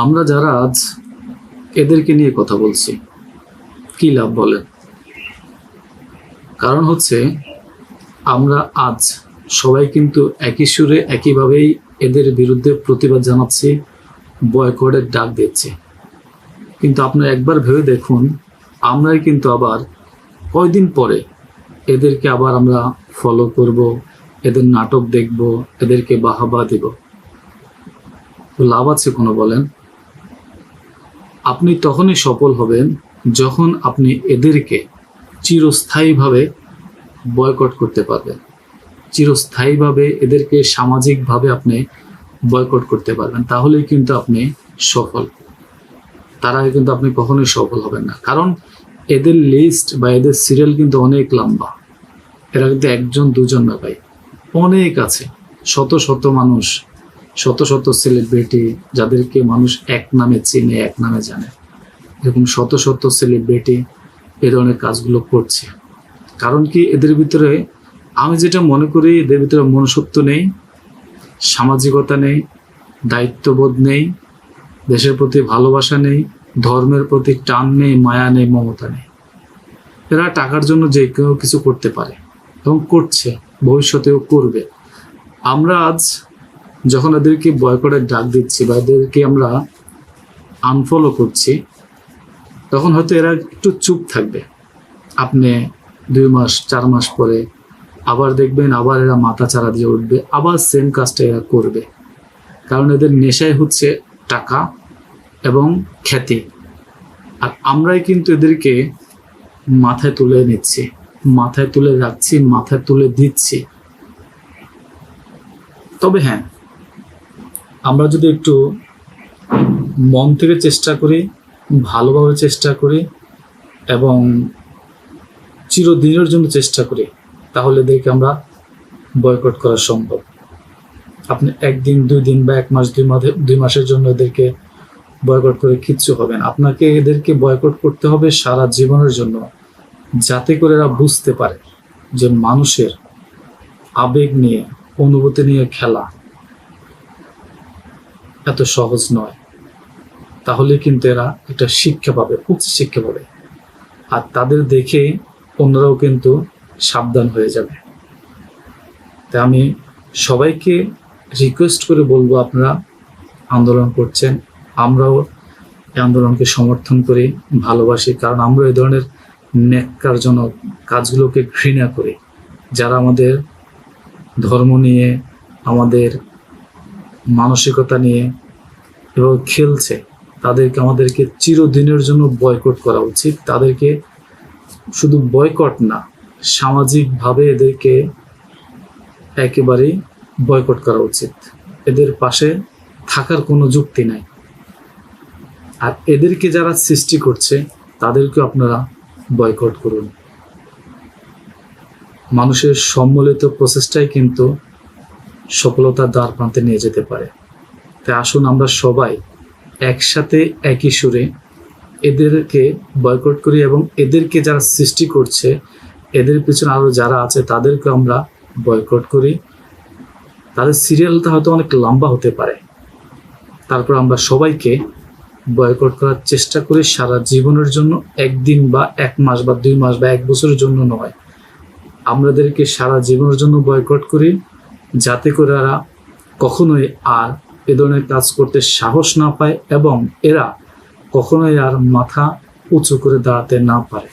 আমরা যারা আজ এদেরকে নিয়ে কথা বলছি, কি লাভ বলেন? কারণ হচ্ছে, আমরা আজ সবাই কিন্তু একই সুরে একইভাবেই এদের বিরুদ্ধে প্রতিবাদ জানাচ্ছি, বয়কটের ডাক দিচ্ছি। কিন্তু আপনারা একবার ভেবে দেখুন, আমরাই কিন্তু আবার কয়দিন পরে এদেরকে আবার আমরা ফলো করব, এদের নাটক দেখব, এদেরকে বাহাবা দেব। লাভ আছে কোনো বলেন? আপনি তখনই সফল হবেন যখন আপনি এদেরকে চিরস্থায়ীভাবে বয়কট করতে পারবেন। চিরস্থায়ীভাবে এদেরকে সামাজিকভাবে আপনি বয়কট করতে পারবেন। তাহলেই কিন্তু আপনি সফল। তার কিন্তু আপনি কখনোই সফল হবেন না। কারণ এদের লিস্ট বা এদের সিরিয়াল কিন্তু অনেক লম্বা। এরা কিন্তু একজন, দুজন না ভাই। অনেক আছে। শত শত মানুষ শত শত সেলিব্রিটি যাদেরকে মানুষ এক নামে চেনে, এক নামে জানে। এরকম শত শত সেলিব্রিটি এ ধরনের কাজগুলো করছে। কারণ কি এদের ভিতরে আমি যেটা মনে করি, এদের ভিতরে মনুষ্যত্ব নেই, সামাজিকতা নেই, দায়িত্ববোধ নেই, দেশের প্রতি ভালোবাসা নেই, ধর্মের প্রতি টান নেই, মায়া নেই, মমতা নেই। এরা টাকার জন্য যে কেউ কিছু করতে পারে এবং করছে, ভবিষ্যতেও করবে। আমরা আজ যখন এদেরকে বয়কটের ডাক দিচ্ছি বা এদেরকে আমরা আনফলো করছি, তখন হয়তো এরা একটু চুপ থাকবে। আপনি দুই মাস, চার মাস পরে আবার দেখবেন, আবার এরা মাথা চারা দিয়ে উঠবে, আবার সেম কাজটা এরা করবে। কারণ এদের নেশাই হচ্ছে টাকা এবং খ্যাতি। আর আমরাই কিন্তু এদেরকে মাথায় তুলে নিচ্ছি, মাথায় তুলে রাখছি, মাথায় তুলে দিচ্ছি। তবে হ্যাঁ আমরা যদি একটু মন থেকে চেষ্টা করি, ভালোভাবে চেষ্টা করি এবং চিরদিনের জন্য চেষ্টা করি, তাহলে এদেরকে আমরা বয়কট করা সম্ভব। আপনি একদিন, দুই দিন বা এক মাস, দুই মাসে দুই মাসের জন্য এদেরকে বয়কট করে কিচ্ছু হবে না। আপনাকে এদেরকে বয়কট করতে হবে সারা জীবনের জন্য, যাতে করে এরা বুঝতে পারে যে মানুষের আবেগ নিয়ে, অনুভূতি নিয়ে খেলা এত সহজ নয়। তাহলে কিন্তু এরা একটা শিক্ষা পাবে, উচ্চ শিক্ষা পাবে। আর তাদের দেখে অন্যরাও কিন্তু সাবধান হয়ে যাবে। তাই আমি সবাইকে রিকোয়েস্ট করে বলব আপনারা আন্দোলন করছেন। আমরাও এই আন্দোলনকে সমর্থন করি ভালোবাসি, কারণ আমরা এই ধরনের ন্যাক্কারজনক কাজগুলোকে ঘৃণা করি। যারা আমাদের ধর্ম নিয়ে আমাদের মানসিকতা নিয়ে এভাবে খেলছে, তাদেরকে আমাদেরকে চিরদিনের জন্য বয়কট করা উচিত। তাদেরকে শুধু বয়কট না, সামাজিকভাবে এদেরকে একেবারেই বয়কট করা উচিত। এদের পাশে থাকার কোনো যুক্তি নাই। আর এদেরকে যারা সৃষ্টি করছে তাদেরকে আপনারা বয়কট করুন। মানুষের সম্মিলিত প্রচেষ্টাই কিন্তু সফলতার দ্বার প্রান্তে নিয়ে যেতে পারে। তাই আসুন আমরা সবাই একসাথে একই সুরে এদেরকে বয়কট করি এবং এদেরকে যারা সৃষ্টি করছে, এদের পিছনে আরও যারা আছে, তাদেরকে আমরা বয়কট করি। তাদের সিরিয়ালটা হয়তো অনেক লম্বা হতে পারে। তারপর আমরা সবাইকে বয়কট করার চেষ্টা করি সারা জীবনের জন্য, একদিন বা এক মাস বা দুই মাস বা এক বছরের জন্য নয়। আমাদেরকে সারা জীবনের জন্য বয়কট করি। যাতে করে এরা কখনোই আর এ ধরনের কাজ করতে সাহস না পায় এবং এরা কখনোই আর মাথা উঁচু করে দাঁড়াতে না পারে।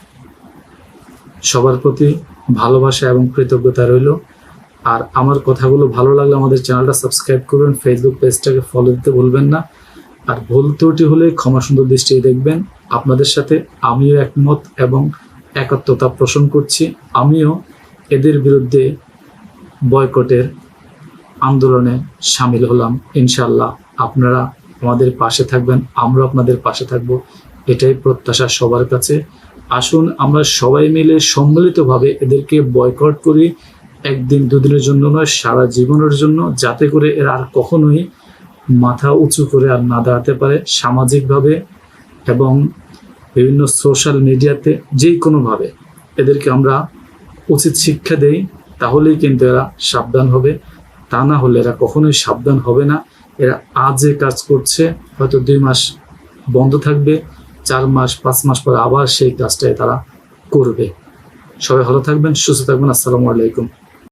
সবার প্রতি ভালোবাসা এবং কৃতজ্ঞতা রইল। আর আমার কথাগুলো ভালো লাগলে আমাদের চ্যানেলটা সাবস্ক্রাইব করবেন ফেসবুক পেজটাকে ফলো দিতে ভুলবেন না। আর ভুল ত্রুটি হলে ক্ষমা সুন্দর দৃষ্টিতে দেখবেন। আপনাদের সাথে আমিও একমত এবং একাত্মতা পোষণ করছি। আমিও এদের বিরুদ্ধে বয়কটের আন্দোলনে সামিল হলাম। ইনশাল্লাহ আপনারা আমাদের পাশে থাকবেন আমরা আপনাদের পাশে থাকব। এটাই প্রত্যাশা সবার কাছে। আসুন আমরা সবাই মিলে সম্মিলিতভাবে এদেরকে বয়কট করি। একদিন দুদিনের জন্য নয়, সারা জীবনের জন্য, যাতে করে এরা আর কখনোই মাথা উঁচু করে আর না দাঁড়াতে পারে সামাজিকভাবে এবং বিভিন্ন সোশ্যাল মিডিয়াতে যেই কোনোভাবে এদেরকে আমরা উচিত শিক্ষা দেই, তাহলেই কিন্তু এরা সাবধান হবে। তা না হলে এরা কখনোই সাবধান হবে না। এরা আজে কাজ করছে, হয়তো দুই মাস বন্ধ থাকবে, চার মাস, পাঁচ মাস পরে আবার সেই কাজটাই তারা করবে। সবাই ভালো থাকবেন, সুস্থ থাকবেন, আসসালামু আলাইকুম।